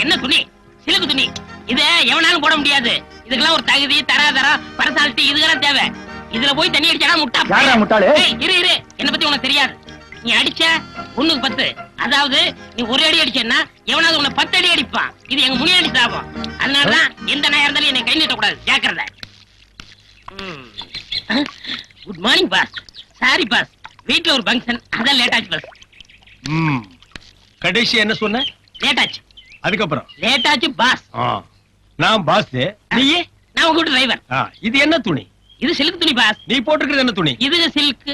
என்ன துணி? சிலுக்கு துணி. இத எவனாலும் போட முடியாது. இதுக்கெல்லாம் ஒரு தகுதி தராதரம் பர்சனாலிட்டி இதுக்கெல்லாம் தேவை. இதுல போய் தண்ணி அடிச்சா முட்டா? முட்டாளு? இரு இரு. என்ன பத்தி உனக்கு தெரியாது. நீ அடிச்ச ஒண்ணுக்கு பத்து. அதாவது நீ ஒரு அடி அடிச்சேன்னா எவனாவது உன்னை பத்து அடி அடிப்பான். இது எங்க முனியாண்டி சாபம். அதனாலதான் எந்த நாயா இருந்தாலும் என்னை கை நீட்டக்கூடாது. ஜாக்கிரதை. Good morning boss sorry boss வீட்ல ஒரு ஃபங்க்ஷன் அதான் லேட் ஆச்சு பாஸ். கடைசி என்ன சொன்ன? லேட் ஆச்சு. அதுக்கப்புறம்? லேட் ஆச்சு பாஸ். நான் பாஸ் நீயே? நான் உங்க டிரைவர் இது என்ன துணி? இது சில்க் துணி பாஸ் நீ போட்டிருக்கிறது என்ன துணி? இது சில்க்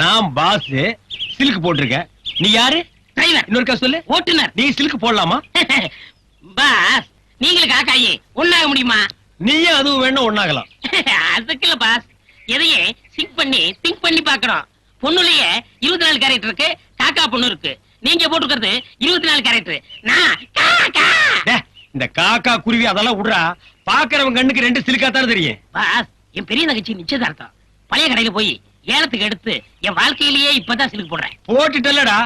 நான் பாஸ் சில்க் போட்டிருக்க. நீ யாரு? டிரைவர் இன்னொருக்கா சொல்லு. ஓட்டுநர். நீ சில்க் போடலாமா? பாஸ் நீங்களும் காக்காயி ஒண்ணாக முடியுமா? நீயே அதுவும் வேணும் ஒண்ணாகலாம். அதுக்கு இல்ல பாஸ். எதையே சிங்க் பண்ணி திங்க் பண்ணி பாக்குறோம் பொண்ணுலயே இருபத்தி நாலு கேரக்டர் இருக்கு காக்கா பொண்ணு இருக்கு. நீங்க போட்டுக்கிறது இருபத்தி நாலு கேரக்டர். நான் காக்கா! டே, இந்த காக்கா குருவி அதெல்லாம் விடுறா. பாக்குறவன் கண்ணுக்கு ரெண்டு சிலுக்கா தானே தெரியும். பாஸ் என் பெரிய தங்கச்சி நிச்சயதார்த்தம். பழைய கடையில போய் ஏலத்துக்கு எடுத்து என் வாழ்க்கையிலேயே இப்பதான் சிலுக்கு போடுறேன். போட்டுட்டல்லடா.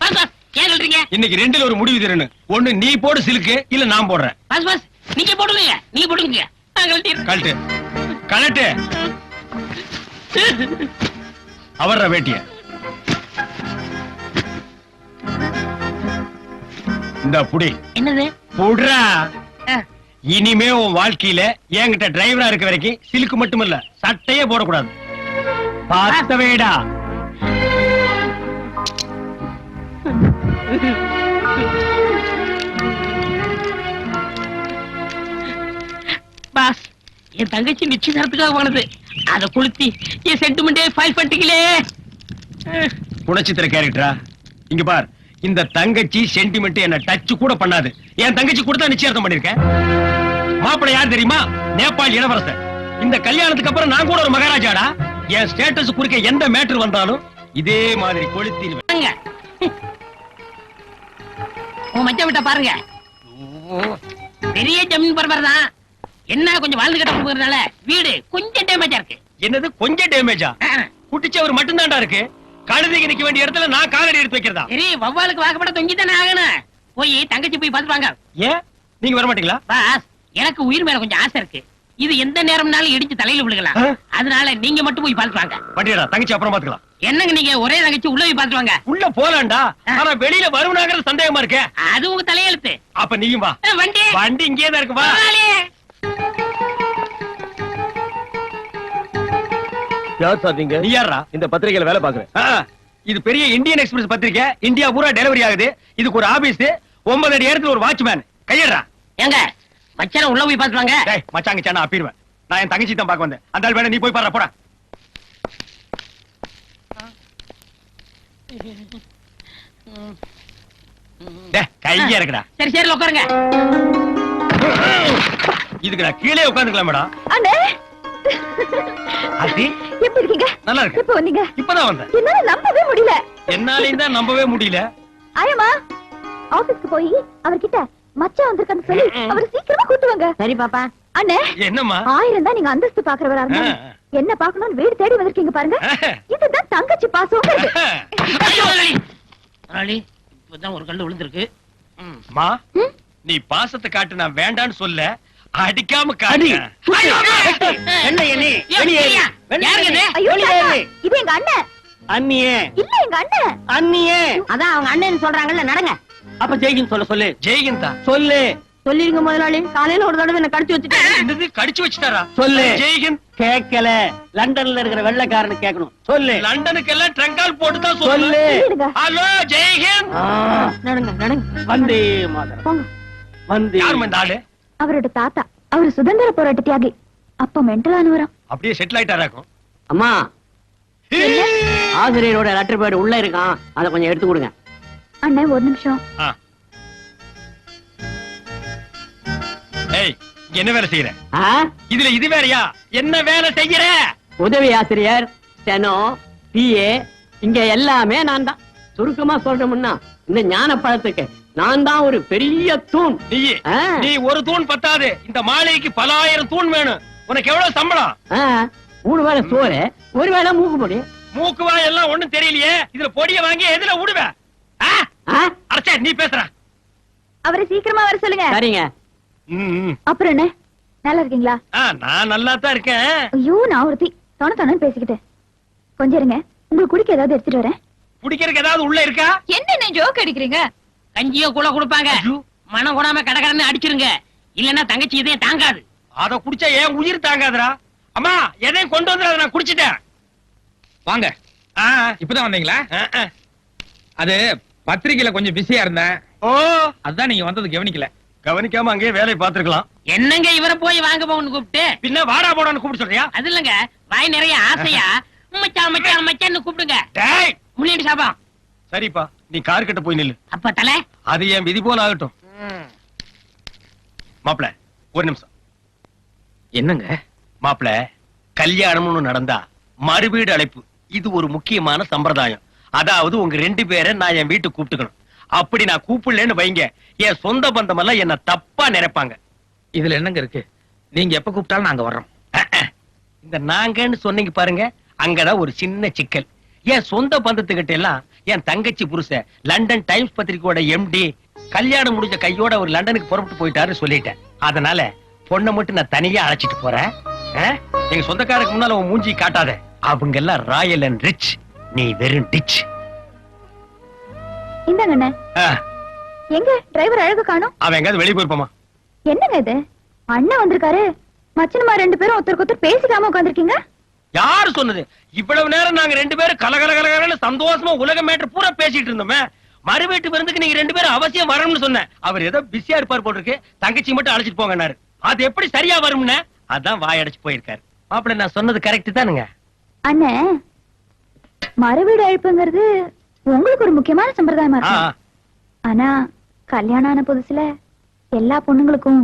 Boss boss. ஏன் சொல்றீங்க? இன்னைக்கு ரெண்டுல ஒரு முடிவு தரணும். ஒண்ணு நீ போடு சிலுக்கு இல்ல நான் போடுறேன். Boss boss. நீங்க போடுங்க நீங்க போடுங்க. கழட்டு. கழட்டு. அவர்ற வேட்டிய. இந்த புடி. என்னது? புடுறா. இனிமே உன் வாழ்க்கையில என்கிட்ட டிரைவரா இருக்க வரைக்கும் சிலுக்கு மட்டுமல்ல சட்டையே போடக்கூடாது. பார்த்தவேடா. பாஸ் என் தங்கச்சி நிச்சயதார்த்தத்துக்காக போனது. அத கொளுத்தி என் சென்டிமெண்டே ஃபைல் பண்ணிட்டீங்களே. குணச்சித்திர கேரக்டரா? இங்க பார் இந்த தங்கச்சி சென்டிமெண்ட் என்ன டச் கூட பண்ணாது. என் தங்கச்சி கூட தான் நிச்சயார்த்தம் பண்ணிருக்கேன் மாப்பிள்ளை யார் தெரியுமா? நேபாள் இளவரசர். இந்த கல்யாணத்துக்கு அப்புறம் நான் கூட ஒரு மகாராஜாடா? என் ஸ்டேட்டஸ் குறுக்க எந்த மேட்டர் வந்தாலும் இதே மாதிரி கொளுத்திடுவேன். பாருங்க உன் மச்சம் விட்ட பாருங்க. பெரிய ஜமீன் பரபர் தான் என்ன கொஞ்சம் வாழ்ந்து கட்ட போகிறதுனால வீடு கொஞ்சம் டேமேஜா இருக்கு. என்னது கொஞ்சம் டேமேஜா. குட்டிச்சவர் மட்டும்தான்டா இருக்கு. கழுதைக்கு நிக்க வேண்டிய இடத்துல நான் காலடி எடுத்து வைக்கிறதா? சரி வவ்வாலுக்கு வாக்கப்பட தொங்கி தானே ஆகணும். போய் தங்கச்சி போய் பார்த்துட்டு வாங்க. ஏன்? நீங்க வர மாட்டீங்களா பாஸ் எனக்கு உயிர் மேல கொஞ்சம் ஆசை இருக்கு. இது எந்த நேரம்னாலும் இடிச்சு தலையில விழுகலாம்? அதனால நீங்க மட்டும் போய் பார்த்துட்டு வாங்க வண்டியடா தங்கச்சி அப்புறம் பாத்துக்கலாம். என்னங்க நீங்க? ஒரே தங்கச்சி உள்ள போய் பார்த்துட்டு வாங்க உள்ள போலாம்டா. ஆனா வெளியில வருவனாங்கிறது சந்தேகமா இருக்கே. அது உங்க தலையெழுத்து. அப்ப நீயும் வா. வண்டி. வண்டி இங்கே தான் இருக்கு வா. யார் சார் நீங்க நீ யாரா இந்த பத்திரிகையில வேலை பாக்குறேன். இது பெரிய இந்தியன் எக்ஸ்பிரஸ் பத்திரிக்கை. இந்தியா பூரா டெலிவரி ஆகுது. இதுக்கு ஒரு ஆபீஸ். ஒன்பது அடி இடத்துல ஒரு வாட்ச்மேன் கையறா ஏங்க மச்சான உள்ள போய் பார்த்துட்டு வாங்க. டேய் மச்சாங்க சேனா அப்பிடுவேன் நான் என் தங்கச்சி தான் பார்க்க வந்தேன். அந்த ஆள் வேணா நீ போய் பாரு போடா. டேய் கையா இருக்குடா. சரி சரி உட்காருங்க. இதுக்கு நான் கீழே உட்காந்துக்கலாம் மேடம் அண்ணே. அது எப்படி இருக்கீங்க? நல்லா இருக்கு வந்தீங்க? இப்பதான் வந்தேன். என்னால நம்பவே முடியல. என்னாலையும் தான் நம்பவே முடியல. ஆயமா ஆபீஸ்க்கு போய் அவர்கிட்ட மச்சான் வந்திருக்கான்னு சொல்லி அவர் சீக்கிரமா கூட்டு வாங்க. சரி பாப்பா. அண்ணே. என்னம்மா? ஆயிரம் தான் நீங்க அந்தஸ்து பாக்குறவரா இருந்தா. என்ன பாக்கணும்னு வீடு தேடி வந்திருக்கீங்க பாருங்க. இதுதான் தங்கச்சி பாசம். இப்பதான் ஒரு கல்லு விழுந்திருக்கு. ம். நீ பாசத்தை காட்டு நான் வேண்டான்னு சொல்ல அடிக்காம காடி என்ன. இது எங்க அண்ணன். அண்ணியே. இல்ல எங்க அண்ணன். அண்ணியே. அதான் அவங்க அண்ணன் சொல்றாங்கல்ல நடங்க. அப்ப ஜெய்கின் சொல்ல சொல்லு. ஜெயகந்தா சொல்லு. சொல்லிருங்க முதலாளி. காலையில ஒரு தடவை என்ன கடிச்சு வச்சுட்டு என்னது கடிச்சு வச்சுட்டாரா? சொல்லு. ஜெயஹிந்த்? கேட்கல. லண்டன்ல இருக்கிற வெள்ளைக்காரனு கேட்கணும். சொல்லு. லண்டனுக்கு எல்லாம் ட்ரங்கால் போட்டு தான் சொல்லு. ஹலோ ஜெயஹிந்த்? நடங்க நடங்க. வந்தே மாதரம் வந்தே. யாரும்மா இந்த ஆளு? அவரோட தாத்தா. அவர் சுதந்திர போராட்ட தியாகி. அப்ப மென்டல் ஆனவரா அப்படியே செட்டில் ஆயிட்டாராக்கும் அம்மா. ஆசிரியரோட லெட்டர் பேட் உள்ள இருக்கான். அதை கொஞ்சம் எடுத்து கொடுங்க. அண்ணன் ஒரு நிமிஷம். என்ன வேலை செய்யற? இதுல இது வேறயா? என்ன வேலை செய்யற? உதவி ஆசிரியர் ஸ்டெனோ பிஏ இங்க எல்லாமே நான் தான் சுருக்கமா சொல்றோம்னா இந்த ஞான பழத்துக்கு நான் தான் ஒரு பெரிய தூண். நீ ஒரு தூண் பத்தாது. இந்த மாளிகைக்கு பல ஆயிரம் தூண் வேணும். உனக்கு எவ்வளவு சம்பளம்? மூணு வேளை சோறு ஒரு வேளை மூக்கு பொடி. மூக்குவா எல்லாம் ஒண்ணும் தெரியலையே. இதுல பொடிய வாங்கி எதுல விடுவ அடச்சே நீ பேசுற. அவரை சீக்கிரமா வர சொல்லுங்க. சரிங்க. அப்புறம் என்ன? நல்லா இருக்கீங்களா? நான் நல்லா தான் இருக்கேன். ஐயோ நான் ஒருத்தி. தொண தொணன்னு பேசிக்கிட்டேன் கொஞ்சம் இருங்க. உங்களுக்கு குடிக்க ஏதாவது எடுத்துட்டு வரேன். குடிக்கிறதுக்கு ஏதாவது உள்ள இருக்கா? என்ன ஜோக் அடிக்கிறீங்க? கஞ்சியோ கூட கொடுப்பாங்க. மனம் கூடாம கடகடன்னு அடிச்சிருங்க. இல்லன்னா தங்கச்சி இதே தாங்காது. அத குடிச்சா ஏன் உயிர் தாங்காதுடா. அம்மா எதையும் கொண்டு வந்து அதை நான் குடிச்சிட்டேன். வாங்க. ஆ, இப்பதான் வந்தீங்களா. அது பத்திரிக்கையில கொஞ்சம் பிஸியா இருந்தேன். ஓ! அதான் நீங்க வந்தது கவனிக்கல. கவனிக்காம அங்கேயே வேலையை பார்த்திருக்கலாம். என்னங்க இவரை போய் வாங்க போகணும்னு கூப்பிட்டு? பின்ன வாடா போடான்னு கூப்பிட்டு சொல்றியா? அது இல்லங்க. வாய் நிறைய ஆசையா. மச்சான் மச்சான் மச்சான்னு கூப்பிடுங்க. டேய்! முன்னாடி சாபா சரிப்பா நீ கார் கிட்ட போய் நில்லு. அப்ப தலை. அது என் விதி போல ஆகட்டும். மாப்பிள ஒரு நிமிஷம். என்னங்க? மாப்பிள கல்யாணம்னு நடந்தா மறுவீடு அழைப்பு. இது ஒரு முக்கியமான சம்பிரதாயம். அதாவது உங்க ரெண்டு பேரை நான் என் வீட்டுக்கு கூப்பிட்டுக்கணும். அப்படி நான் கூப்பிடலன்னு வைங்க. என் சொந்த பந்தம் எல்லாம் என்ன தப்பா நினைப்பாங்க. இதுல என்னங்க இருக்கு? நீங்க எப்ப கூப்பிட்டாலும் நாங்க வர்றோம். இந்த நாங்கன்னு சொன்னீங்க பாருங்க அங்கதான் ஒரு சின்ன சிக்கல். என் சொந்த பந்தத்துக்கிட்ட எல்லாம் என் தங்கச்சி புருஷன் லண்டன் டைம்ஸ் பத்திரிக்கையோட எம்டி கல்யாணம் முடிஞ்ச கையோட ஒரு லண்டனுக்கு புறப்பட்டு போயிட்டாருன்னு சொல்லிட்டேன். அதனால பொண்ணை மட்டும் நான் தனியா அழைச்சிட்டு போறேன்? எங்க சொந்தக்காரருக்கு முன்னால உன் மூஞ்சி காட்டாத. அவங்க எல்லாம் ராயல் அண்ட் ரிச். நீ வெறும் டிச் இந்தாங்க அண்ணன் எங்க? டிரைவர் அழகு காணோம். அவன் எங்காவது வெளியே போயிருப்பாமா? என்னங்க இது? அண்ணன் வந்திருக்காரு. மச்சனமா ரெண்டு பேரும் ஒருத்தருக்கு ஒருத்தர் பேசிக்காம உட்காந்துருக்கீங்க யாரு சொன்னது? இவ்வளவு நேரம் நாங்க ரெண்டு பேரும் கலகல கலகலன்னு சந்தோஷமா உலக மேட்டர் பூரா பேசிட்டு இருந்தோமே. மறு வீட்டு விருந்துக்கு நீங்க ரெண்டு பேரும் அவசியம் வரணும்னு சொன்னேன். அவர் ஏதோ பிஸியா இருப்பார் போல இருக்கு. தங்கச்சி மட்டும் அழைச்சிட்டு போங்கன்னாரு அது எப்படி சரியா வரும்னு? அதான் வாய் அடைச்சு போயிருக்காரு. மாப்பிள்ள நான் சொன்னது கரெக்ட் தானுங்க. அண்ணன் மறுவீடு அழைப்புங்கிறது உங்களுக்கு ஒரு முக்கியமான சம்பிரதாயமா இருக்கும். ஆனா கல்யாணம் ஆன புதுசுல எல்லா பொண்ணுங்களுக்கும்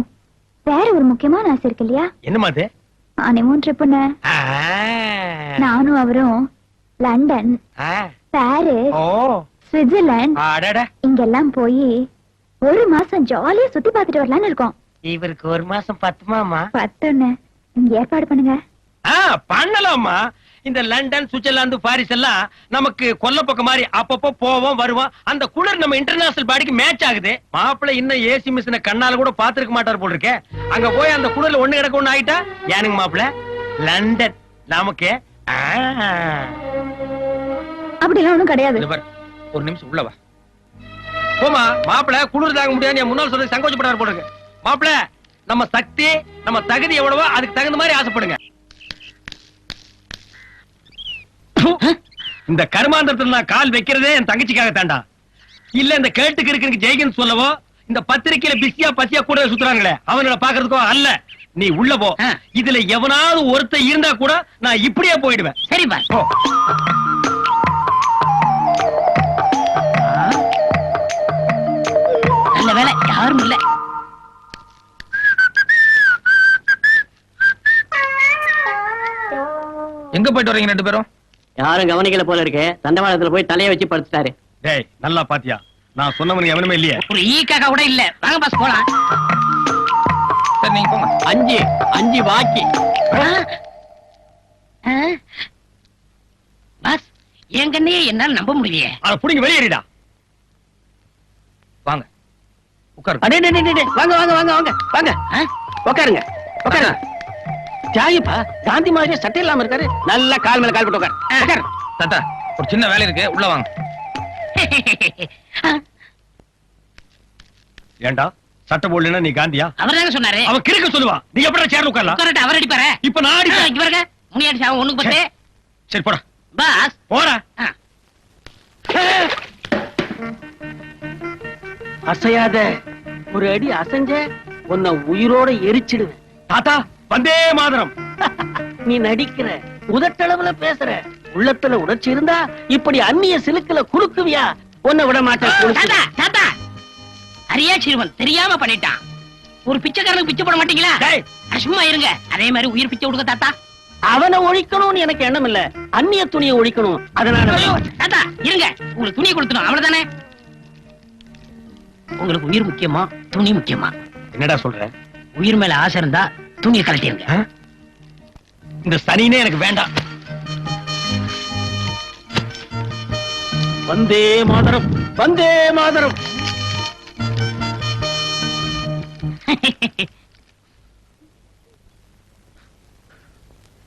வேற ஒரு முக்கியமான ஆசை இருக்கு இல்லையா? என்னம்மா அது ட்ரிப்புன்னு நானும் அவரும் லண்டன் பாரிஸ் சுவிட்சர்லாந்து இங்கெல்லாம் போய் ஒரு மாசம் ஜாலியா சுத்தி பார்த்துட்டு வரலாம்னு இருக்கோம். இவருக்கு ஒரு மாசம் பத்துமாமா? பத்துன்னு. ஏற்பாடு பண்ணுங்க. பண்ணலாமா? இந்த லண்டன் சுவிட்சர்லாந்து பாரிஸ் எல்லாம் நமக்கு கொல்ல பக்கம் மாதிரி அப்பப்போ போவோம் வருவோம். அந்த குளிர் நம்ம இன்டர்நேஷனல் பாடிக்கு மேட்ச் ஆகுது. மாப்பிள்ளை இன்னும் ஏசி மிஷினை கண்ணால கூட பாத்துருக்க மாட்டார் போல இருக்கே அங்க போய் அந்த குளிர்ல ஒண்ணு கிடக்க ஒண்ணு ஆயிட்டா? ஏனுங்க மாப்பிள்ளை? லண்டன். நமக்கு ஆ. அப்படிலாம் ஒண்ணும் கிடையாது. ஒரு நிமிஷம் உள்ள வா. போமா மாப்பிள்ளை குளிர் தாங்க முடியாது. என் முன்னாள் சொல்றது சங்கோச்சப்படாரு இருக்கு மாப்பிள்ளை நம்ம சக்தி நம்ம தகுதி எவ்வளவோ அதுக்கு தகுந்த மாதிரி ஆசைப்படுங்க. இந்த கருமாந்திரத்துல நான் கால் வைக்கிறதே என் தங்கச்சிக்காக தாண்டா இல்ல இந்த கேட்டுக்கு இருக்கு ஜெய்கன் சொல்லவோ இந்த பத்திரிக்கையில பிஸியா பசியா கூட சுத்துறாங்களே அவங்கள பாக்குறதுக்கோ அல்ல. நீ உள்ள போ. இதுல எவனாவது ஒருத்தன் இருந்தா கூட நான் இப்படியே போயிடுவேன். சரிப்பா போ. நல்ல வேலை. யாரும் இல்ல. எங்க போயிட்டு வரீங்க ரெண்டு பேரும்? யாரும் கவனிக்கல போல இருக்கு. தண்டவாளத்துல போய் தலைய வச்சு படுத்துட்டாரு. டேய் நல்லா பாத்தியா? நான் சொன்னவனுக்கு எவனுமே இல்லையே. ஒரு ஈ காக்கா கூட இல்ல. வாங்க பாஸ் போலாம். சரி நீங்க போங்க. அஞ்சு அஞ்சு பாக்கி? ஆ? பாஸ் என் கண்ணையே என்னால நம்ப முடியலையே. அத புடிங்க வெளியேறிடா. வாங்க. உட்காருங்க. அடே, டே, டே, டே, டே, வாங்க வாங்க வாங்க. வாங்க. வாங்க? உட்காருங்க. உட்காருங்க. ஜாயிப்பா காந்தி மாதிரி சட்டை இல்லாம இருக்காரு. நல்லா கால் மேல கால் போட்டு தாத்தா ஒரு சின்ன வேலை இருக்கு உள்ள வாங்க. ஏண்டா சட்டை போடலன்னா நீ காந்தியா? அவர் தாங்க சொன்னாரு. அவன் கிறுக்க சொல்லுவா. நீ எப்படி சேர்ல உட்காரலாம்? உட்காரட்டு அவர் அடிப்பாரு. இப்ப நான் அடிப்பேன். இங்க பாருங்க. முனியாடி சாவம் ஒண்ணுக்கு பத்து. சரி போடா. பாஸ். போடா. அசையாத ஒரு அடி அசைஞ்ச உன்னை உயிரோட எரிச்சிடுவேன். தாத்தா வந்தே மாதரம். நீ நடிக்கிற உதட்டளவுல பேசுற உள்ளத்துல உணர்ச்சி இருந்தா இப்படி அந்நிய சிலுக்குல குறுக்குவியா? உன்னை விட மாட்டேன் அரியா சிறுவன் தெரியாம பண்ணிட்டான். ஒரு பிச்சைக்காரனுக்கு பிச்சை போட மாட்டீங்களா? சும்மா இருங்க. அதே மாதிரி உயிர் பிச்சை கொடுங்க தாத்தா. அவனை ஒழிக்கணும்னு எனக்கு எண்ணம் இல்ல. அந்நிய துணியை ஒழிக்கணும். அதனால தாத்தா இருங்க. உங்களுக்கு துணியை கொடுத்துடும் அவ்வளவுதானே? உங்களுக்கு உயிர் முக்கியமா? துணி முக்கியமா? என்னடா சொல்ற? உயிர் மேல ஆசை இருந்தா துணியை கழட்டிருங்க ஆ? இந்த சனினே எனக்கு வேண்டாம். வந்தே மாதரம் வந்தே மாதரம்.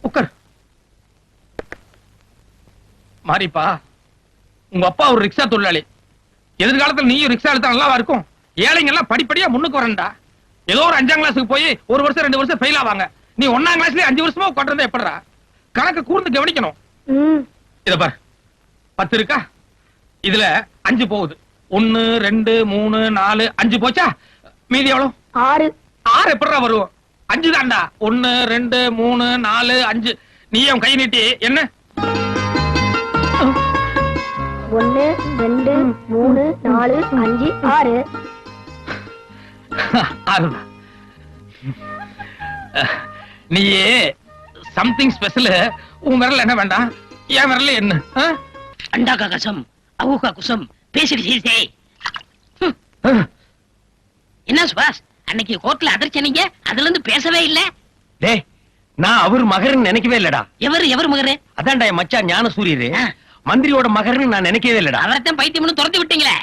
உட்கார் மாரிப்பா உங்க அப்பா ஒரு ரிக்ஷா தொழிலாளி. எதிர்காலத்துல நீயும் ரிக்ஷா எடுத்தா நல்லாவா இருக்கும்? ஏழைங்க எல்லாம் படிப்படியா முன்னுக்கு வரண்டா ஏதோ ஒரு அஞ்சாம் கிளாஸுக்கு போய் ஒரு வருஷம் ரெண்டு வருஷம் ஃபெயில் ஆவாங்க. நீ ஒன்னாம் கிளாஸ்லயே அஞ்சு வருஷமா உட்காந்துருந்தா எப்படிடா? கணக்கு கூர்ந்து கவனிக்கணும். இத பார். பத்து இருக்கா? இதுல அஞ்சு போகுது. ஒன்னு ரெண்டு மூணு நாலு அஞ்சு போச்சா? மீதி எவ்வளவு ஆறு. ஆறு எப்படிடா வரும்? அஞ்சு தான்டா. ஒன்னு ரெண்டு மூணு நாலு அஞ்சு. நீ உன் கை நீட்டி. என்ன? ஒன்னு ரெண்டு மூணு நாலு அஞ்சு ஆறு. ஆறுதான் நீ சம்திங் ஸ்பெஷல் உன் விரல் என்ன வேண்டாம் என் விரல்ல என்ன? அண்டாக்கா கசம் அவுகா குசம் பேசிட்டு சீசே என்ன சுபாஷ் அன்னைக்கு கோர்ட்ல அதிர்ச்சனீங்க அதுல இருந்து பேசவே இல்ல. டேய் நான் அவர் மகர்னு நினைக்கவே இல்லடா. எவர் எவர் மகரு? அதான்டா மச்சான் ஞான சூரியரு. மந்திரியோட மகர்னு நான் நினைக்கவே இல்லடா. அவரைத்தான் பைத்தியம்னு துரத்தி விட்டீங்களே.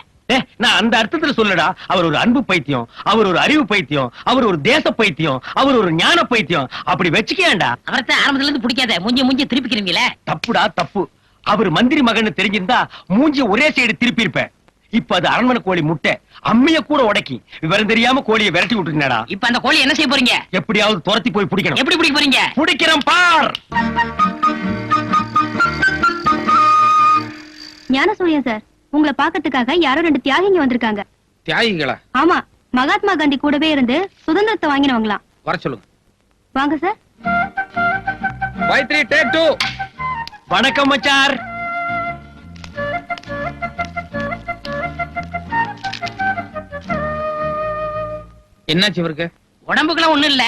நான் அந்த அர்த்தத்துல சொல்லடா. அவர் ஒரு அன்பு பைத்தியம் அவர் ஒரு அறிவு பைத்தியம் அவர் ஒரு தேச பைத்தியம் அவர் ஒரு ஞான பைத்தியம். அப்படி வச்சுக்கேன்டா அவரைத்தான் ஆரம்பத்துல இருந்து பிடிக்காத. மூஞ்சி மூஞ்சி திருப்பிக்கிறீங்களே? தப்புடா தப்பு. அவர் மந்திரி மகன் தெரிஞ்சிருந்தா மூஞ்சி ஒரே சைடு திருப்பி இருப்பேன் இப்ப அது அரண்மனை கோழி முட்டை. அம்மிய கூட உடைக்கி. விவரம் தெரியாம கோழியை விரட்டி விட்டுருந்தா இப்ப அந்த கோழி என்ன செய்ய போறீங்க? எப்படியாவது துரத்தி போய் பிடிக்கணும். எப்படி பிடிக்க போறீங்க? பிடிக்கிறேன் பார்! ஞானசூரியன் சார். உங்களை பாக்கிறதுக்காக யாரோ ரெண்டு தியாகிங்க வந்திருக்காங்க. தியாகிகளா ஆமா மகாத்மா காந்தி கூடவே இருந்து சுதந்திரத்தை வாங்கினவங்களாம். வர சொல்லுங்க. வாங்க sir five three take two வணக்கம் மச்சார். என்னாச்சு இவருக்கு? உடம்புக்குலாம் ஒண்ணும் இல்ல.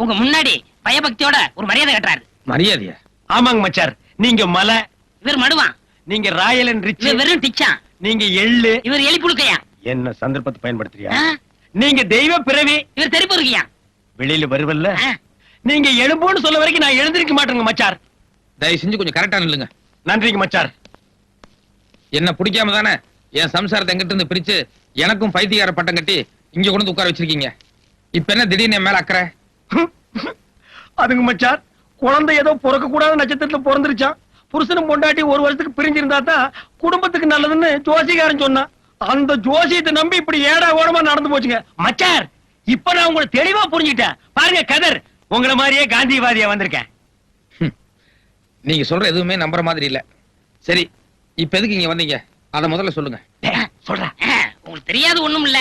உங்க முன்னாடி பயபக்தியோட ஒரு மரியாதை கட்டுறாரு. மரியாதையா? ஆமாங்க மச்சார். நீங்க மலை. இவர் மடுவான். நீங்க ராயல் அண்ட் ரிச். இவர் வெறும் டிச்சான் நீங்க எள்ளு. இவர் எலி புழுக்கையா என்ன சந்தர்ப்பத்தை பயன்படுத்துறியா? நீங்க தெய்வ பிறவி. இவர் தெருப்பு இருக்கியா வெளியில வருவல்ல. நீங்க எழும்போன்னு சொல்ல வரைக்கும் நான் எழுந்திருக்க மாட்டேங்க மச்சார். தயவு செஞ்சு கொஞ்சம் கரெக்டா நில்லுங்க. நன்றிங்க மச்சார். என்ன பிடிக்காம தானே என் சம்சாரத்தை எங்கிட்ட இருந்து பிரிச்சு எனக்கும் பைத்தியக்கார பட்டம் கட்டி இங்க கொண்டு வந்து உட்கார வச்சிருக்கீங்க. இப்ப என்ன திடீர்னு என் மேல அக்கறை? அதுங்க மச்சார் குழந்தை ஏதோ பிறக்க கூடாத நட்சத்திரத்துல பிறந்துருச்சான் புருஷனும் பொண்டாட்டி ஒரு வருஷத்துக்கு பிரிஞ்சிருந்தா தான் குடும்பத்துக்கு நல்லதுன்னு ஜோசிகாரன் சொன்னான் அந்த ஜோசியத்தை நம்பி இப்படி ஏடா ஓடமா நடந்து போச்சுங்க. மச்சார் இப்ப நான் உங்களை தெளிவா புரிஞ்சுட்டேன் பாருங்க கதர். உங்களை மாதிரியே காந்திவாதியா வந்திருக்கேன். நீங்க சொல்ற எதுவுமே நம்புற மாதிரி இல்ல. சரி இப்ப எதுக்கு இங்க வந்தீங்க? அத முதல்ல சொல்லுங்க. சொல்றேன். உங்களுக்கு தெரியாது ஒண்ணும் இல்ல.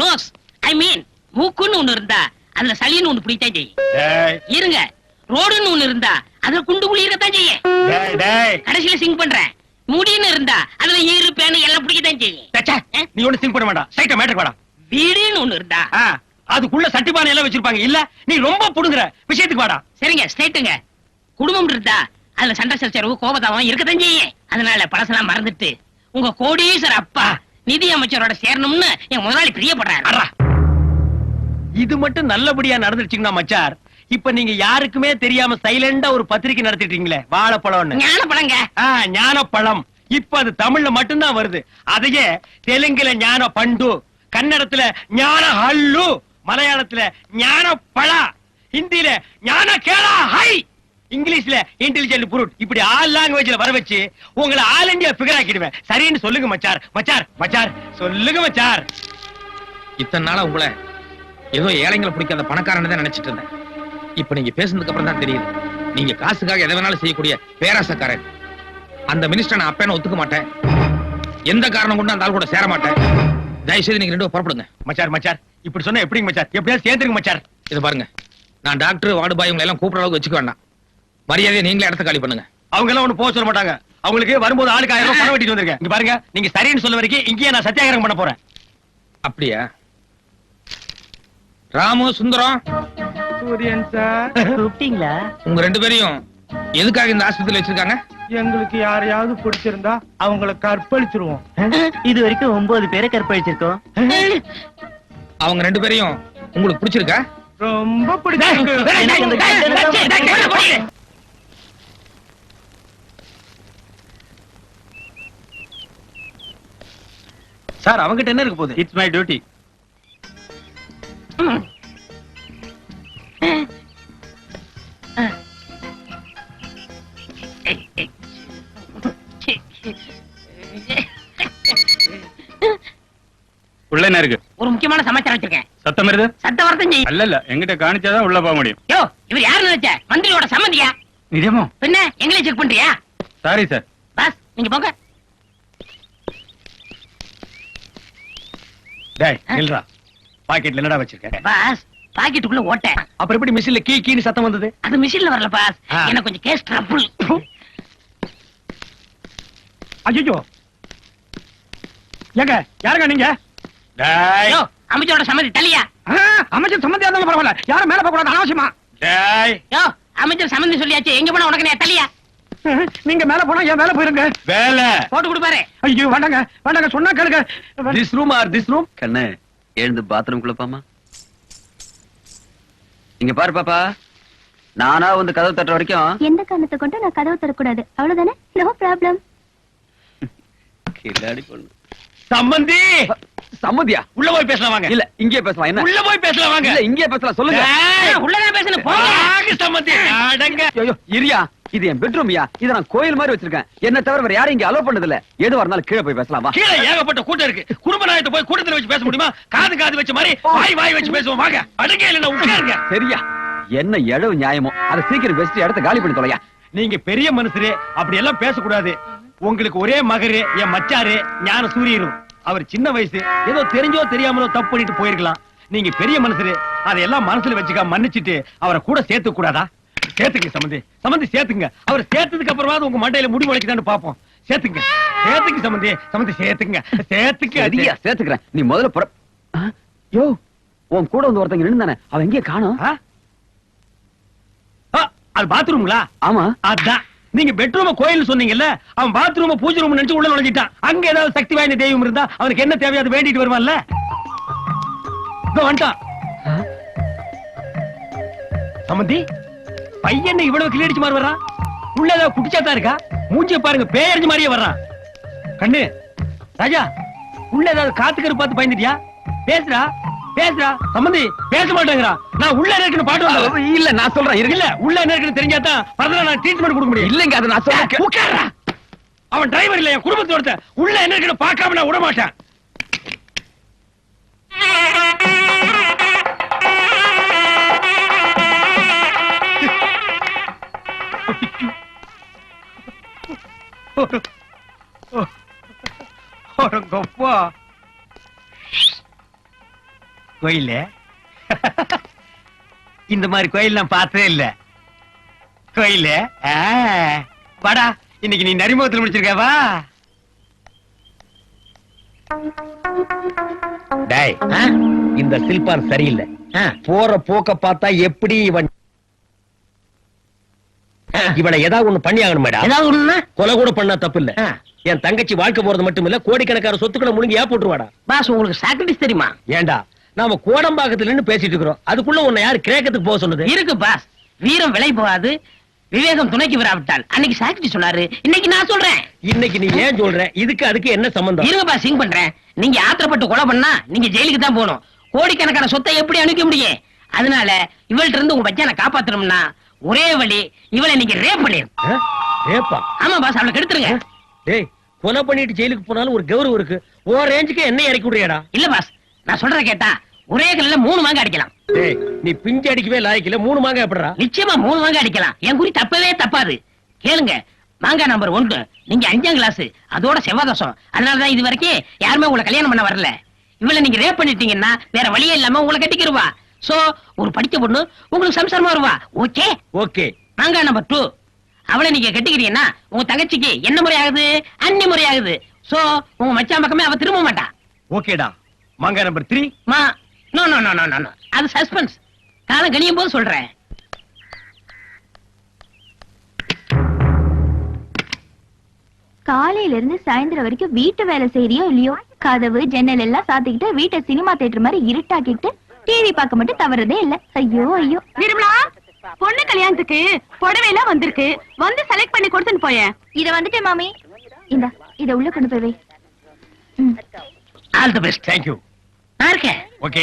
நோஸ் ஐ மீன் மூக்குன்னு ஒண்ணு இருந்தா அதுல சளின்னு ஒண்ணு பிடித்தான் செய்யும். இருங்க ரோடுன்னு ஒண்ணு இருந்தா அதுல குண்டு குழி இருக்கத்தான் செய்யும். கடைசியில சிங் பண்றேன். முடின்னு இருந்தா அதுல ஈரு பேனு எல்லாம் பிடிக்கத்தான் செய்யும் நீ ஒண்ணு சிங்க் பண்ண வேண்டாம். சைட்ட மேட்டர் வேடா. வீடுன்னு ஒண்ணு இருந்தா. அதுக்குள்ள சட்டிபானை எல்லாம் வச்சிருப்பாங்க. இல்ல நீ ரொம்ப புடுங்குற விஷயத்துக்கு வாடா. சரிங்க ஸ்ட்ரைட்டுங்க குடும்பம் இருந்தா அதுல சண்டை சச்சரவு கோபதாபம் இருக்கத்தான் செய்யும் அதனால பழசெல்லாம் மறந்துட்டு உங்க கோடீஸ்வர அப்பா நிதி அமைச்சரோட சேரணும்னு என் முதலாளி பிரியப்படுறாரு. இது மட்டும் நல்லபடியா நடந்துருச்சுங்கன்னா மச்சார் இப்ப நீங்க யாருக்குமே தெரியாம சைலண்டா ஒரு பத்திரிக்கை நடத்திட்டீங்களே? வாழைப்பழம்னு. ஞான பழங்க ஆ, ஞானப்பழம். இப்ப அது தமிழ்ல மட்டும்தான் வருது. அதையே தெலுங்குல ஞான பண்டு கன்னடத்துல ஞான ஹல்லு மலையாளத்துல ஞான பழா ஹிந்தில ஞான கேளா ஹை இங்கிலீஷ்ல இன்டெலிஜென்ட் புரூட் இப்படி ஆல் லாங்குவேஜ்ல வர வச்சு உங்களை ஆல் இந்தியா ஃபிகர் ஆக்கிடுவேன். சரின்னு சொல்லுங்க மச்சார். மச்சார் மச்சார். சொல்லுங்க மச்சார். இத்தனை நாளா உங்களை ஏதோ ஏழைங்களை பிடிக்காத பணக்காரன் தான் நினைச்சிட்டு இருந்தேன். இப்ப நீங்க பேசுனதுக்கு அப்புறம் தான் தெரியுது. நீங்க காசுக்காக எதை வேணாலும் செய்யக்கூடிய பேராசக்காரன் அந்த மினிஸ்டர் நான் அப்பேன ஒத்துக்க மாட்டேன். எந்த காரணம் கொண்டு அந்த ஆள் கூட சேர மாட்டேன். தயவு செய்து நீங்க ரெண்டு புறப்படுங்க. மச்சார் மச்சார். இப்படி சொன்னா எப்படிங்க மச்சார்? எப்படியாவது சேர்ந்துருங்க மச்சார். இதை பாருங்க. நான் டாக்டர் வார்டு பாய் உங்களை எல்லாம் கூப்பிடுற அளவுக்கு வச்சுக்க வேண்டாம். மரியாதையை நீங்களே இடத்த காலி பண்ணுங்க. அவங்க எல்லாம் ஒண்ணு போக சொல்ல மாட்டாங்க. அவங்களுக்கு வரும்போது ஆளுக்கு ஆயிரம் ரூபாய் பணம் வெட்டிட்டு வந்திருக்கேன் இங்க பாருங்க நீங்க சரின்னு சொல்ல வரைக்கும் இங்கேயே நான் சத்தியாகிரகம் பண்ண போறேன். அப்படியா? ராமு சுந்தரம் கூப்பிட்டீங்களா உங்க ரெண்டு பேரையும் எதுக்காக இந்த ஆஸ்பத்திரியில வச்சிருக்காங்க எங்களுக்கு யாரையாவது பிடிச்சிருந்தா அவங்கள கற்பழிச்சிருவோம் இது வரைக்கும் ஒன்பது பேரை கற்பழிச்சிருக்கோம் அவங்க ரெண்டு பேரையும் உங்களுக்கு பிடிச்சிருக்கா ரொம்ப பிடிச்சிருக்கு. சார் அவங்கிட்ட என்ன இருக்கு போகுது இட்ஸ் மை டியூட்டி உள்ள என்ன இருக்கு? ஒரு முக்கியமான சமாச்சாரம் வச்சிருக்கேன். சத்தம் இருது சத்த வரத்தம் செய்யும் அல்ல இல்ல எங்கிட்ட காணிச்சாதான் உள்ள போக முடியும். யோ இவர் யாரு நினைச்ச? மந்திரியோட சம்மந்தியா நிஜமோ? பின்ன எங்களையும் செக் பண்றியா? சாரி சார் பாஸ் நீங்க போங்க. டேய் நில்றா. பாக்கெட்ல என்னடா வச்சிருக்க? பாஸ் பாக்கெட்டுக்குள்ள ஓட்ட அப்புறம் எப்படி மிஷின்ல கீ கீன்னு சத்தம் வந்தது? அது மிஷின்ல வரல பாஸ். எனக்கு கொஞ்சம் கேஸ் ட்ரபிள் ஐயோ ஏங்க யாருங்க நீங்க? டேய். அமைச்சரோட சம்மதி தள்ளியா? அமைச்சர் சம்பந்தியா இருந்தாலும் பரவாயில்ல. யாரும் மேல போக கூடாது அனாவசியமா? டேய். யோ அமைச்சர் சம்மந்தி சொல்லியாச்சு. எங்க போனா உனக்கு தள்ளியா? நீங்க மேல போனா என் மேல போயிருங்க. வேலை. போட்டு கொடுப்பாரு. ஐயோ வேண்டாங்க வேண்டாங்க சொன்னா கேளுங்க. This room or this room கண்ணு. எழுந்து பாத்ரூம் குள்ளப்பாமா இங்க பாரு பாப்பா. நானா வந்து கதவு தட்டுற வரைக்கும் எந்த காரணத்தை கொண்டு நான் கதவு தரக்கூடாது அவ்வளவுதானே? நோ ப்ராப்ளம் கில்லாடி பொண்ணு. சம்பந்தி! சம்மதியா உள்ள போய் பேசலாம் வாங்க. இல்ல இங்கே பேசலாம். என்ன? உள்ள போய் பேசலாம் வாங்க. இல்ல இங்கே பேசலாம். சொல்லுங்க. உள்ளதான் பேசணும். போங்க. வாங்க சம்பந்தி. அடங்க. ஐயோ இரியா. இது என் பெட்ரூம்யா இத நான் கோயில் மாதிரி வச்சிருக்கேன். என்ன தவிர வேற யாரும் இங்க அலோ பண்ணது இல்ல எதுவா இருந்தாலும் கீழே போய் பேசலாம் கீழே ஏகப்பட்ட கூட்டம் இருக்கு. குடும்ப நாயத்தை போய் கூட்டத்துல வச்சு பேச முடியுமா? காது காது வச்ச மாதிரி வாய் வாய் வச்சு பேசுவோம். வாங்க. அடங்க இல்ல உட்காருங்க. சரியா? என்ன எழவு நியாயமோ? அதை சீக்கிரம் பேசிட்டு இடத்த காலி பண்ணி தொலையா? நீங்க பெரிய மனுஷரு அப்படி எல்லாம் பேசக்கூடாது. உங்களுக்கு ஒரே மகரு என் மச்சாரு ஞான சூரியரும். அவர் சின்ன வயசு ஏதோ தெரிஞ்சோ தெரியாமலோ தப்பு பண்ணிட்டு போயிருக்கலாம். நீங்க பெரிய மனுஷரு அதையெல்லாம் மனசுல வச்சுக்க மன்னிச்சிட்டு அவரை கூட சேர்த்து கூடாதா? சேர்த்துங்க சம்பந்தி சம்பந்தி சேர்த்துங்க. அவர் சேர்த்ததுக்கு அப்புறமா உங்க மண்டையில முடி முளைக்குதான்னு பாப்போம் சேர்த்துங்க. சேர்த்துங்க சம்பந்தி சம்பந்தி சேர்த்துங்க. சேர்த்துக்கு அதிக சேர்த்துக்கிறேன். நீ முதல்ல புற? யோ உன் கூட வந்து ஒருத்தங்க நின்னுதானே? அவன் எங்கே காணோம். அது பாத்ரூம்ங்களா? ஆமா. அதான். நீங்க பெட்ரூம கோயில் சொன்னீங்கல்ல அவன் பாத்ரூம பூஜை ரூம் நினைச்சு உள்ள நுழைஞ்சிட்டான் அங்க ஏதாவது சக்தி வாய்ந்த தெய்வம் இருந்தா அவனுக்கு என்ன தேவையோ அதை வேண்டிட்டு வருவான்ல? வந்துட்டான். சம்பந்தி பையன் இவ்வளவு கிளியடிச்சு மாதிரி வர்றான் உள்ள ஏதாவது குடிச்சாத்தா இருக்கா? மூஞ்சிய பாருங்க பேயறிஞ்சு மாதிரியே வர்றான் கண்ணு ராஜா உள்ள ஏதாவது காத்துக்கரு பார்த்து பயந்துட்டியா? பேசுடா பேசுடா. சம்பந்தி பேச மாட்டேங்கிறா. நான் உள்ள இருக்குன்னு பாட்டு இல்ல நான் சொல்றேன் இருக்கு இல்ல உள்ள இருக்குன்னு தெரிஞ்சாதான் பரதல நான் ட்ரீட்மெண்ட் கொடுக்க முடியும். இல்லங்க அது நான் சொல்றேன் அவன் டிரைவர் இல்ல என் குடும்பத்தோட. உள்ள என்ன இருக்குன்னு பார்க்காம நான் விட மாட்டேன். கொப்பா கோயில இந்த மாதிரி கோயில் நான் பார்த்ததே இல்ல. கோயில வாடா இன்னைக்கு நீ நரிமுகத்தில் முடிச்சிருக்க வா. டேய் இந்த சில்பான் சரியில்லை. போற போக்க பார்த்தா எப்படி இவன் இவனை ஏதாவது ஒண்ணு பண்ணி ஆகணும் மேடம் ஏதாவது ஒண்ணுன்னா? கொலை கூட பண்ணா தப்பு இல்ல. என் தங்கச்சி வாழ்க்கை போறது மட்டும் இல்ல கோடிக்கணக்கான சொத்துக்களை முழுங்கி ஏ போட்டுருவாடா. பாஸ் உங்களுக்கு சாக்ரிட்டிஸ் தெரியுமா? ஏண்டா நாம கோடம்பாக்கத்துல நின்னு பேசிட்டு இருக்கிறோம். அதுக்குள்ள உன்னை யாரு கிரேக்கத்துக்கு போக சொன்னது? இருக்கு பாஸ். வீரம் விலை போகாது விவேகம் துணைக்கு விராவிட்டால் அன்னைக்கு சாக்ரிட்டி சொன்னாரு. இன்னைக்கு நான் சொல்றேன். இன்னைக்கு நீ ஏன் சொல்ற இதுக்கு அதுக்கு என்ன சம்பந்தம்? இருங்க பாஸ் சிங் பண்றேன். நீங்க ஆத்திரப்பட்டு கொலை பண்ணா நீங்க ஜெயிலுக்கு தான் போகணும். கோடிக்கணக்கான சொத்தை எப்படி அனுப்ப முடியும்? அதனால இவள்ட்ட இருந்து உங்க பச்சான காப்பாத்தணும்னா ஒரே வழி இவளை நீங்க ரேப் பண்ணிரு ஆ? ஏப்பா ஆமா பாஸ் அவளை கெடுத்துருங்க டேய் கொலை பண்ணிட்டு ஜெயிலுக்கு போனாலும் ஒரு கௌரவம் இருக்கு. ஓ ரேஞ்சுக்கு என்ன இறக்கி விடுறியாடா? இல்ல பாஸ் நான் சொல்றத கேட்டா ஒரே கல்ல மூணு மாங்க அடிக்கலாம். டேய் நீ பிஞ்சு அடிக்கவே லாய்க்கல மூணு மாங்க எப்படிடா? நிச்சயமா மூணு மாங்க அடிக்கலாம். என் குறி தப்பவே தப்பாது. கேளுங்க மாங்கா நம்பர் ஒன்று நீங்க அஞ்சாம் கிளாஸ் அதோட செவ்வாதோஷம். அதனாலதான் இது வரைக்கும் யாருமே உங்களை கல்யாணம் பண்ண வரல. இவளை நீங்க ரேப் பண்ணிட்டீங்கன்னா வேற வழியே இல்லாம உங்களை கட்டிக்கிருவா. சோ ஒரு படிச்ச பொண்ணு உங்களுக்கு சம்சாரமா வருவா? ஓகே ஓகே மாங்கா நம்பர் டூ அவளை நீங்க கட்டிக்கிறீங்கன்னா உங்க தங்கச்சிக்கு என்ன முறை ஆகுது? அன்னி முறை ஆகுது. சோ உங்க மச்சான் பக்கமே அவ திரும்ப மாட்டா. ஓகேடா மாங்க நம்பர் த்ரீ மா no no no no no அது சஸ்பென்ஸ் காலம் கணியும் போது சொல்றேன். காலையில இருந்து சாயந்தரம் வரைக்கும் வீட்டு வேலை செய்யறியோ இல்லையோ? கதவு ஜன்னல் எல்லாம் சாத்திக்கிட்டு வீட்டை சினிமா தியேட்டர் மாதிரி இருட்டாக்கிட்டு டிவி பார்க்க மட்டும் தவறதே இல்ல. ஐயோ ஐயோ. நிர்மலா பொண்ணு கல்யாணத்துக்கு புடவை எல்லாம் வந்திருக்கு. வந்து செலக்ட் பண்ணி கொடுத்துட்டு போயேன். இத வந்துட்டேன் மாமி. இந்த இத உள்ள கொண்டு போய். ஆல் தி பெஸ்ட் தேங்க்யூ நான் இருக்கேன். ஓகே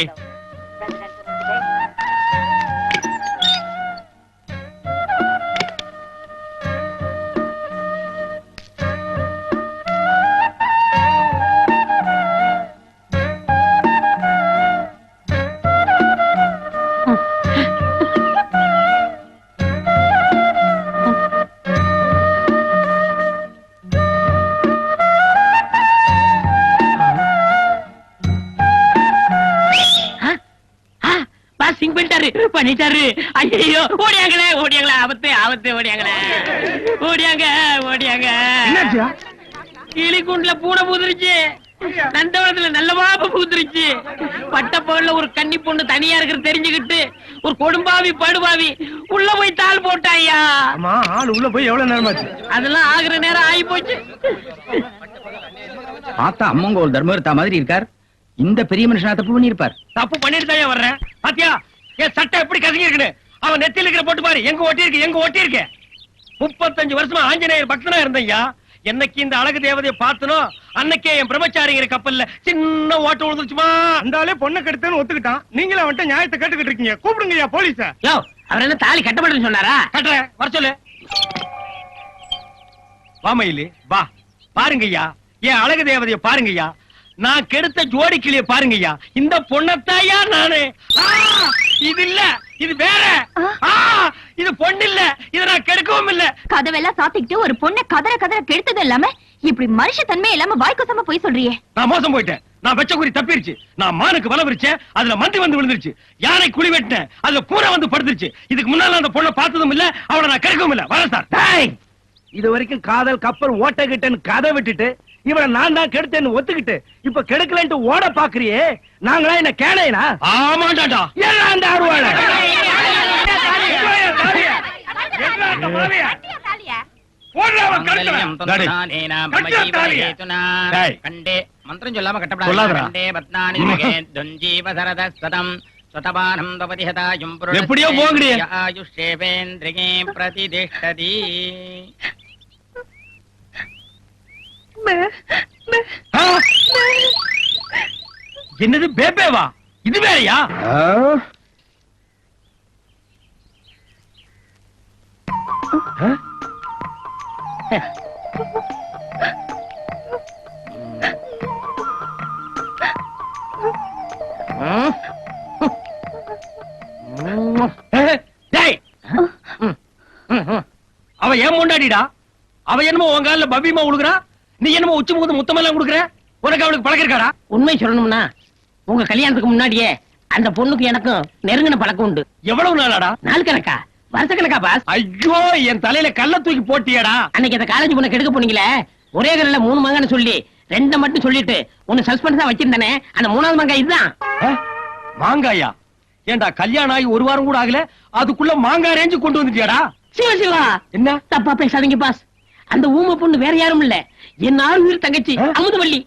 பண்ணிட்டாரு. ஐயோ ஓடியாங்களே ஓடியாங்களே. ஆபத்து ஆபத்து ஓடியாங்களே. ஓடியாங்க ஓடியாங்க. கிளிக்குண்டுல பூனை பூந்துருச்சு. நந்தவனத்துல நல்ல மாப்ப பூந்துருச்சு. பட்ட பகல்ல ஒரு கன்னி பொண்ணு தனியா இருக்கிறது தெரிஞ்சுக்கிட்டு ஒரு கொடும்பாவி படுபாவி உள்ள போய் தாள் போட்டாய்யா. ஆமா ஆள் உள்ள போய் எவ்வளவு நேரமாச்சு? அதெல்லாம் ஆகுற நேரம் ஆகி போச்சு பார்த்தா அம்மங்கோல் தர்மர்த்தா மாதிரி இருக்கார். இந்த பெரிய மனுஷனா தப்பு பண்ணிருப்பார் தப்பு பண்ணிட்டு தான் வர்றேன். பாத்தியா? என் சட்டை எப்படி கசங்கி இருக்குன்னு? அவன் நெத்தியில இருக்கிற போட்டு பாரு. எங்க ஒட்டி இருக்கு? எங்க ஒட்டி இருக்கு? முப்பத்தஞ்சு வருஷமா ஆஞ்சநேயர் பக்தனா இருந்தையா என்னைக்கு இந்த அழகு தேவதையை பார்த்தனோ அன்னைக்கே என் பிரம்மச்சாரிங்கிற கப்பல்ல சின்ன ஓட்ட விழுந்துருச்சுமா. அந்த ஆளே பொண்ணை கெடுத்தேன்னு ஒத்துக்கிட்டான். நீங்களும் அவன்கிட்ட நியாயத்தை கேட்டுக்கிட்டு இருக்கீங்க. கூப்பிடுங்கய்யா போலீஸ. யோ அவர் என்ன தாலி கட்டப்படுன்னு சொன்னாரா? கட்டுறேன். வர சொல்லு. வா மயிலு. வா. பாருங்கய்யா. என் அழகு தேவதைய பாருங்கய்யா. நான் கெடுத்த ஜோடி கிளிய பாருங்கய்யா. இந்த பொண்ணத்தாயா நானு. இது இல்ல இது வேற. ஆ, இது பொண்ணு இல்ல இத நான் கெடுக்கவும் இல்ல. கதவெல்லாம் சாத்திக்கிட்டு ஒரு பொண்ணை கதற கதற கெடுத்தது இல்லாம இப்படி மனுஷ தன்மை இல்லாம வாய்க்கோசமா போய் சொல்றியே. நான் மோசம் போயிட்டேன். நான் வெச்ச குறி தப்பிருச்சு. நான் மானுக்கு வலை விரிச்சேன். அதுல மந்தி வந்து விழுந்துருச்சு. யானை குழி வெட்டினேன். அதுல பூரா வந்து படுத்துருச்சு. இதுக்கு முன்னால அந்த பொண்ணை பார்த்ததும் இல்ல அவளை நான் கெடுக்கவும் இல்ல. வரேன் சார். இது வரைக்கும் காதல் கப்பல் ஓட்டகிட்டேன்னு கதை விட்டுட்டு இவனை நான் தான் கெடுத்தேன்னு ஒத்துக்கிட்டு இப்ப கெடுக்கலன்ட்டு ஓட பாக்குறியே நாங்களா என்ன கேளையனா ஆமாண்டாடா எல்லாம் அந்த அருவாளை. மந்திரம் சொல்லாம சொல்லாதடா. கண்டே பத்னானி ம். ஜிமகே துஞ்சீவ சரத சதம் ஸ்வதபானம் தவதி ஹதாயும் எப்படியோ போங்கடி. ஆயுஷேவேந்திரிகே பிரதிதிஷ்டதி? என்னது பேபேவா இது வேறயா? அவ ஏன் முண்டாடிடா அவ என்னமோ உன் காலில் பவ்யமா உழுகுறா? நீ என்னமோ உச்சி முகத்து முத்தமெல்லாம் கொடுக்குற? உனக்கு அவளுக்கு பழக்கம் இருக்காடா? உண்மை சொல்லணும்னா உங்க கல்யாணத்துக்கு முன்னாடியே அந்த பொண்ணுக்கு எனக்கும் நெருங்கின பழக்கம் உண்டு. எவ்வளவு நாளாடா? நாள் கணக்கா வருஷ கணக்கா பாஸ் ஐயோ என் தலையில கல்ல தூக்கி போட்டியடா. அன்னைக்கு அந்த காலேஜ் பொண்ணை கெடுக்க போனீங்களே? ஒரே கல்ல மூணு மங்கன்னு சொல்லி ரெண்ட மட்டும் சொல்லிட்டு ஒன்னு சஸ்பென்ஸ் தான் வச்சிருந்தானே அந்த மூணாவது மங்கா இதுதான். மாங்காயா? ஏன்டா கல்யாணம் ஆகி ஒரு வாரம் கூட ஆகல அதுக்குள்ள மாங்காய் ரேஞ்சு கொண்டு வந்துட்டியாடா? சிவா சிவா! என்ன? தப்பா பேசாதீங்க பாஸ் அந்த ஊமை பொண்ணு வேற யாரும் இல்ல. என் ஆறு உயிர் தங்கச்சி? அமுதவள்ளி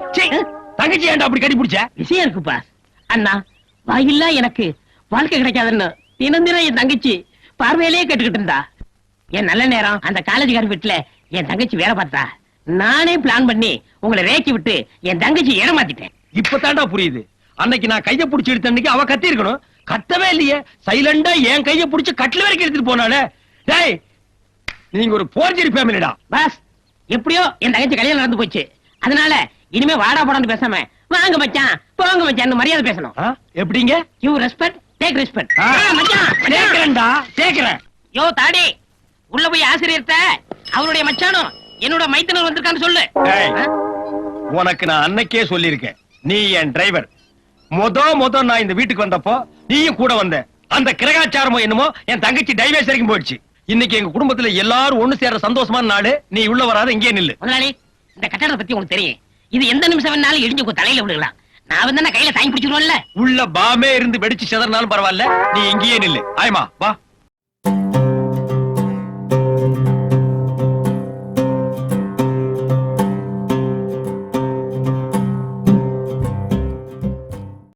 தங்கச்சி ஏன்டா அப்படி கட்டி பிடிச்ச? விஷயம் இருக்கு பாஸ் அண்ணா வாயில்லா எனக்கு. வாழ்க்கை கிடைக்காதுன்னு தினம் தினம் என் தங்கச்சி பார்வையிலேயே கேட்டுக்கிட்டு இருந்தா. என் நல்ல நேரம் அந்த காலேஜ்கார வீட்டுல என் தங்கச்சி வேலை பார்த்தா. நானே பிளான் பண்ணி உங்களை ரேக்கி விட்டு என் தங்கச்சி ஏமாத்திட்டேன் இப்பதான்டா புரியுது. அன்னைக்கு நான் கைய புடிச்சு எடுத்த அன்னைக்கு அவ கத்தி இருக்கணும். கத்தவே இல்லையே. சைலண்டா என் கைய புடிச்சு கட்டில வரைக்கும் எடுத்துட்டு போனாலே டேய் நீங்க ஒரு போர்ஜரி ஃபேமிலிடா பாஸ் எப்படியோ என் தங்கச்சி கல்யாணம் நடந்து போச்சு. அதனால இனிமே வாடா போடான்னு பேசாம வாங்க மச்சான் போங்க மச்சான் மரியாதை பேசணும். எப்படிங்க? யூ ரெஸ்பெக்ட் டேக் ரெஸ்பெக்ட் மச்சான். கேக்குறேன்டா கேக்குறேன். யோ தாடி உள்ள போய் ஆசிரியர்ட்ட அவருடைய மச்சானும் என்னோட மைத்தனர் வந்திருக்கான்னு சொல்லு? உனக்கு நான் அன்னைக்கே சொல்லியிருக்கேன். நீ என் டிரைவர் மொத மொத நான் இந்த வீட்டுக்கு வந்தப்போ நீயும் கூட வந்த. அந்த கிரகாச்சாரமோ என்னமோ என் தங்கச்சி டைவேஸ் வரைக்கும் போயிடுச்சு. இன்னைக்கு எங்க குடும்பத்துல எல்லாரும் ஒண்ணு சேர சந்தோஷமான நாடு நீ உள்ள வராத இங்கே நில்லு. முதலாளி இந்த கட்டடத்தை பத்தி உங்களுக்கு தெரியும். இது எந்த நிமிஷம் வேணாலும் இடிஞ்சு உங்க தலையில விழுகலாம். நான் வந்து ககையில தாங்கி பிடிச்சிருவோம்ல? உள்ள பாமே இருந்து வெடிச்சு செதறினாலும் பரவாயில்ல. நீ இங்கேயே நில்லு. ஆயமா வா.